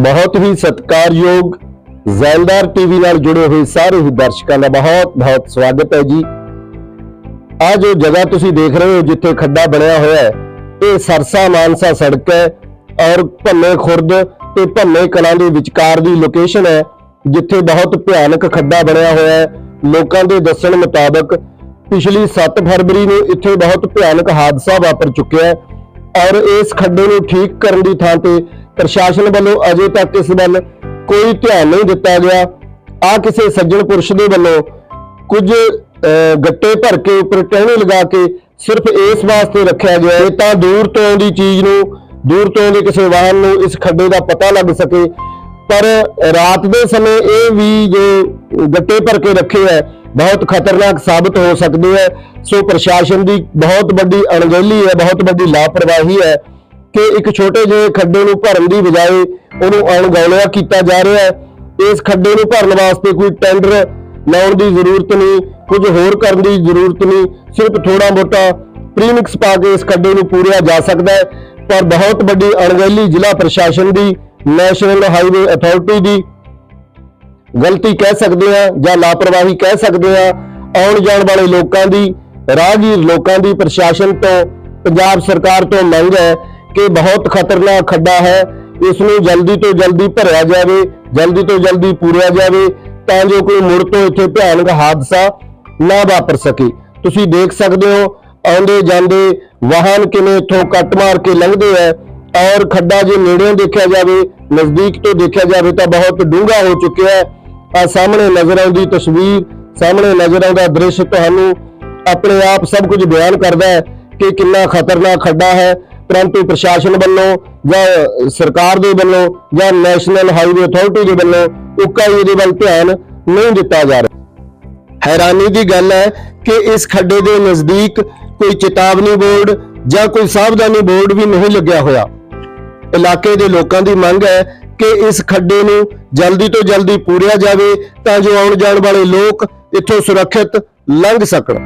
ਬਹੁਤ ਹੀ ਸਤਿਕਾਰਯੋਗ ਜ਼ੈਲਦਾਰ ਟੀਵੀ ਨਾਲ ਜੁੜੇ ਹੋਏ ਸਾਰੇ ਹੀ ਦਰਸ਼ਕਾਂ ਦਾ ਬਹੁਤ ਬਹੁਤ ਸਵਾਗਤ ਹੈ ਜੀ। ਆ ਜੋ ਜਗ੍ਹਾ ਤੁਸੀਂ ਦੇਖ ਰਹੇ ਹੋ ਜਿੱਥੇ ਖੱਡਾ ਬਣਿਆ ਹੋਇਆ ਹੈ, ਇਹ ਸਰਸਾ ਮਾਨਸਾ ਸੜਕ ਹੈ ਔਰ ਭੰਨੇ ਖੁਰਦ ਤੇ ਭੰਨੇ ਕਲਾਂ ਦੇ ਵਿਚਕਾਰ ਦੀ ਲੋਕੇਸ਼ਨ ਹੈ, ਜਿੱਥੇ ਬਹੁਤ ਭਿਆਨਕ ਖੱਡਾ ਬਣਿਆ ਹੋਇਆ ਹੈ। ਲੋਕਾਂ ਦੇ ਦੱਸਣ ਮੁਤਾਬਕ ਪਿਛਲੀ 7 ਫਰਵਰੀ ਨੂੰ ਇੱਥੇ ਬਹੁਤ ਭਿਆਨਕ ਹਾਦਸਾ ਵਾਪਰ ਚੁੱਕਿਆ ਹੈ ਔਰ ਇਸ ਖੱਡੇ ਨੂੰ ਠੀਕ ਕਰਨ ਦੀ ਥਾਂ ਤੇ ਪ੍ਰਸ਼ਾਸਨ ਵੱਲੋਂ ਅਜੇ ਤੱਕ ਇਸ ਵੱਲ ਕੋਈ ਧਿਆਨ ਨਹੀਂ ਦਿੱਤਾ ਗਿਆ। ਆ ਕਿਸੇ ਸੱਜਣ ਪੁਰਸ਼ ਦੇ ਵੱਲੋਂ ਕੁਝ ਗੱਟੇ ਭਰ ਕੇ ਉੱਪਰ ਟਹਿਣੇ ਲਗਾ ਕੇ ਸਿਰਫ ਇਸ ਵਾਸਤੇ ਰੱਖਿਆ ਗਿਆ ਹੈ ਤਾਂ ਦੂਰ ਤੋਂ ਆਉਂਦੀ ਚੀਜ਼ ਨੂੰ, ਦੂਰ ਤੋਂ ਆਉਂਦੇ ਕਿਸੇ ਵਾਹਨ ਨੂੰ ਇਸ ਖੱਡੇ ਦਾ ਪਤਾ ਲੱਗ ਸਕੇ। ਪਰ ਰਾਤ ਦੇ ਸਮੇਂ ਇਹ ਵੀ ਜੋ ਗੱਟੇ ਭਰ ਕੇ ਰੱਖੇ ਹੈ, ਬਹੁਤ ਖਤਰਨਾਕ ਸਾਬਤ ਹੋ ਸਕਦੇ ਹੈ। ਸੋ ਪ੍ਰਸ਼ਾਸਨ ਦੀ ਬਹੁਤ ਵੱਡੀ ਅਣਗਹਿਲੀ ਹੈ, ਬਹੁਤ ਵੱਡੀ ਲਾਪਰਵਾਹੀ ਹੈ। ਕਿ ਇੱਕ ਛੋਟੇ ਜਿਹੇ ਖੱਡੇ ਨੂੰ ਭਰਨ ਦੀ ਬਜਾਏ ਉਹਨੂੰ ਅਣਗੌਲਿਆ ਕੀਤਾ ਜਾ ਰਿਹਾ ਹੈ। ਇਸ ਖੱਡੇ ਨੂੰ ਭਰਨ ਵਾਸਤੇ ਕੋਈ ਟੈਂਡਰ ਲਾਉਣ ਦੀ ਜ਼ਰੂਰਤ ਨਹੀਂ, ਕੁਝ ਹੋਰ ਕਰਨ ਦੀ ਜ਼ਰੂਰਤ ਨਹੀਂ, ਸਿਰਫ ਥੋੜਾ ਮੋਟਾ ਪ੍ਰੀਮਿਕਸ ਪਾ ਕੇ ਇਸ ਖੱਡੇ ਨੂੰ ਪੂਰਿਆ ਜਾ ਸਕਦਾ ਹੈ। ਪਰ ਬਹੁਤ ਵੱਡੀ ਅਣਗਹਿਲੀ ਜ਼ਿਲ੍ਹਾ ਪ੍ਰਸ਼ਾਸਨ ਦੀ ਨੈਸ਼ਨਲ ਹਾਈਵੇ ਅਥਾਰਟੀ ਦੀ ਗਲਤੀ ਕਹਿ ਸਕਦੇ ਆ ਜਾਂ ਲਾਪਰਵਾਹੀ ਕਹਿ ਸਕਦੇ ਆ ਆਉਣ ਜਾਣ ਵਾਲੇ ਲੋਕਾਂ ਦੀ, ਰਾਹਗੀਰ ਲੋਕਾਂ ਦੀ ਪ੍ਰਸ਼ਾਸਨ ਤੋਂ, ਪੰਜਾਬ ਸਰਕਾਰ ਤੋਂ ਮੰਗ ਹੈ ਕਿ ਬਹੁਤ ਖਤਰਨਾਕ ਖੱਡਾ ਹੈ ਇਸ ਨੂੰ ਜਲਦੀ ਤੋਂ ਜਲਦੀ ਭਰਿਆ ਜਾਵੇ, ਜਲਦੀ ਤੋਂ ਜਲਦੀ ਪੂਰਿਆ ਜਾਵੇ, ਤਾਂ ਜੋ ਕੋਈ ਮੁੜ ਤੋਂ ਇੱਥੇ ਭਿਆਨਕ ਹਾਦਸਾ ਨਾ ਵਾਪਰ ਸਕੇ। ਤੁਸੀਂ ਦੇਖ ਸਕਦੇ ਹੋ, ਆਉਂਦੇ ਜਾਂਦੇ ਵਾਹਨ ਕਿਵੇਂ ਇੱਥੋਂ ਕੱਟ ਮਾਰ ਕੇ ਲੰਘਦੇ ਆ, ਔਰ ਖੱਡਾ ਜੇ ਨੇੜਿਓਂ ਦੇਖਿਆ ਜਾਵੇ, ਨਜ਼ਦੀਕ ਤੋਂ ਦੇਖਿਆ ਜਾਵੇ ਤਾਂ ਬਹੁਤ ਡੂੰਘਾ ਹੋ ਚੁੱਕਿਆ ਹੈ। ਆ ਸਾਹਮਣੇ ਨਜ਼ਰ ਆਉਂਦੀ ਤਸਵੀਰ, ਸਾਹਮਣੇ ਨਜ਼ਰ ਆਉਂਦਾ ਦ੍ਰਿਸ਼ ਤੁਹਾਨੂੰ ਆਪਣੇ ਆਪ ਸਭ ਕੁਝ ਬਿਆਨ ਕਰਦਾ ਹੈ ਕਿ ਕਿੰਨਾ ਖਤਰਨਾਕ ਖੱਡਾ ਹੈ ਪਰੰਤੂ ਪ੍ਰਸ਼ਾਸਨ ਵੱਲੋਂ ਜਾਂ ਸਰਕਾਰ ਦੇ ਵੱਲੋਂ ਜਾਂ ਨੈਸ਼ਨਲ ਹਾਈਵੇ ਅਥਾਰਟੀ ਦੇ ਵੱਲੋਂ ਉੱਕਾ ਇਹਦੇ ਵੱਲ ਧਿਆਨ ਨਹੀਂ ਦਿੱਤਾ ਜਾ ਰਿਹਾ। ਹੈਰਾਨੀ ਦੀ ਗੱਲ ਹੈ ਕਿ ਇਸ ਖੱਡੇ ਦੇ ਨਜ਼ਦੀਕ ਕੋਈ ਚੇਤਾਵਨੀ ਬੋਰਡ ਜਾਂ ਕੋਈ ਸਾਵਧਾਨੀ ਬੋਰਡ ਵੀ ਨਹੀਂ ਲੱਗਿਆ ਹੋਇਆ। ਇਲਾਕੇ ਦੇ ਲੋਕਾਂ ਦੀ ਮੰਗ ਹੈ ਕਿ ਇਸ ਖੱਡੇ ਨੂੰ ਜਲਦੀ ਤੋਂ ਜਲਦੀ ਪੂਰਿਆ ਜਾਵੇ ਤਾਂ ਜੋ ਆਉਣ ਜਾਣ ਵਾਲੇ ਲੋਕ ਇੱਥੋਂ ਸੁਰੱਖਿਅਤ ਲੰਘ ਸਕਣ।